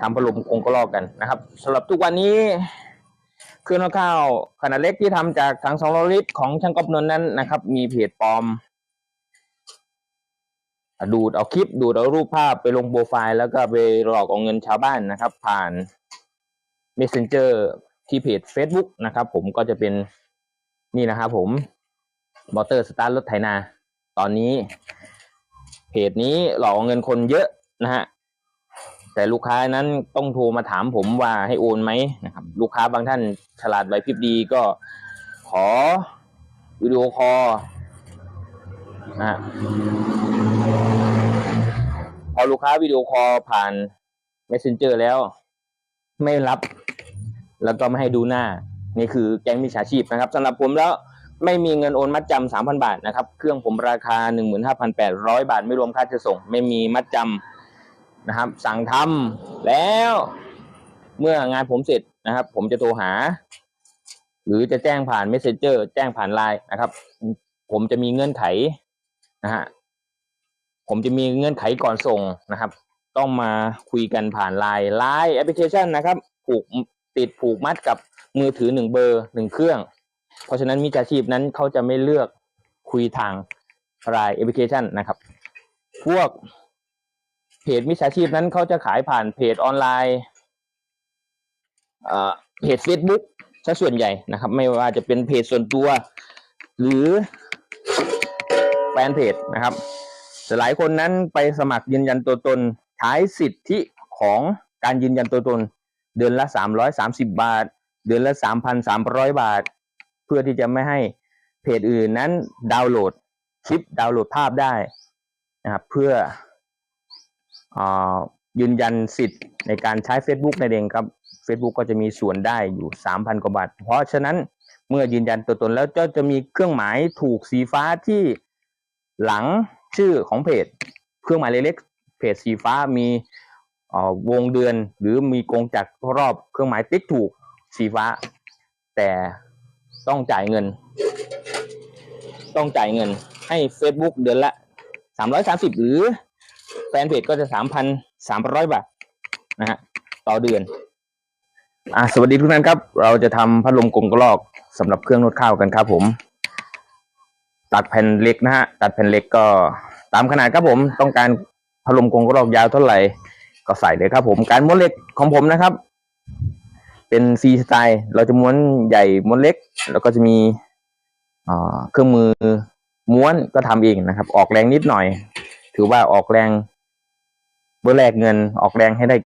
ทำพัดลมกงก็ลอกกันนะครับสำหรับทุกวันนี้เครื่องนวดข้าวขนาดเล็กที่ทำจากถังสองร้อยลิตรของช่างกอบนนนั้นนะครับ มีเพจปลอม ดูดเอาคลิปดูดเอารูปภาพไปลงโปรไฟล์ แล้วก็ไปหลอกเอาเงินชาวบ้านนะครับ ผ่าน Messenger ที่เพจ Facebook นะครับ ผมก็จะเป็นนี่นะครับผมมอเตอร์สตาร์ทรถไถนา ตอนนี้ เพจนี้หลอกเอาเงินคนเยอะนะฮะ แต่ลูกค้านั้นต้องโทรมาถามผมว่าให้โอนไหมนะครับ ลูกค้าบางท่านฉลาดไหวพริบดีก็ขอวิดีโอคอลนะฮะพอลูกค้าวิดีโอคอลผ่าน Messenger แล้ว ไม่รับ แล้วก็ไม่ให้ดูหน้า นี่คือแก๊งมิจฉาชีพนะครับสำหรับผมแล้วไม่มีเงินโอนมัดจำสามพันบาทนะครับ เครื่องผมราคาหนึ่งหมื่นห้าพันแปดร้อยบาท ไม่รวมค่าจะส่ง ไม่มีมัดจำ นะครับ สั่งทำแล้วเมื่องานผมเสร็จนะครับ ผมจะโทรหา หรือจะแจ้งผ่าน Messenger แจ้งผ่านไลน์นะครับ ผมจะมีเงื่อนไขนะฮะผมจะมีเงื่อนไขก่อนส่งนะครับ ต้องมาคุยกันผ่านไลน์ไลน์แอปพลิเคชันนะครับ ผูกติดผูกมัดกับมือถือหนึ่งเบอร์หนึ่งเครื่อง เพราะฉะนั้นมิจฉาชีพนั้นเขาจะไม่เลือกคุยทางไลน์แอปพลิเคชันนะครับ พวก เพจมิจฉาชีพนั้นเขาจะขายผ่านเพจออนไลน์เพจ Facebook ซะส่วนใหญ่นะครับ ไม่ว่าจะเป็นเพจส่วนตัว หรือแฟนเพจนะครับแต่หลายคนนั้นไปสมัครยืนยันตัวตนใช้สิทธิของการยืนยันตัวตน เดือนละสามร้อยสามสิบาท เดือนละสามพันสามร้อยบาท เพื่อที่จะไม่ให้เพจอื่นนั้นดาวน์โหลดคลิปดาวน์โหลดภาพได้นะครับเพื่อ ยืนยันสิทธิ์ในการใช้ Facebook ในเองครับ Facebook ก็จะมีส่วนได้อยู่สามพันกว่าบาท เพราะฉะนั้นเมื่อยืนยันตัวตนแล้วก็จะมีเครื่องหมายถูกสีฟ้าที่หลังชื่อของเพจ เครื่องหมายเล็กๆเพจสีฟ้ามีวงเดือน หรือมีกงจักรรอบเครื่องหมายติ๊กถูกสีฟ้า แต่ต้องจ่ายเงิน ต้องจ่ายเงินให้ Facebook เดือนละ 330 หรือ แฟนเพจก็จะ3,300บาทนะฮะต่อเดือน อะสวัสดีทุกท่านครับ เราจะทำพัดลมกลมกระลอกสำหรับเครื่องนวดข้าวกันครับผม ตัดแผ่นเล็กนะฮะตัดแผ่นเล็กก็ตามขนาดครับผม ต้องการพัดลมกลมกระลอกยาวเท่าไหร่ก็ใส่เลยครับ ผมการม้วนเหล็กของผมนะครับ เป็นฟรีสไตล์เราจะม้วนใหญ่ม้วนเล็ก แล้วก็จะมีเครื่องมือม้วนก็ทำเองนะครับ ออกแรงนิดหน่อย ถือว่าออกแรง เบอร์แรกเงินออกแรงให้ได้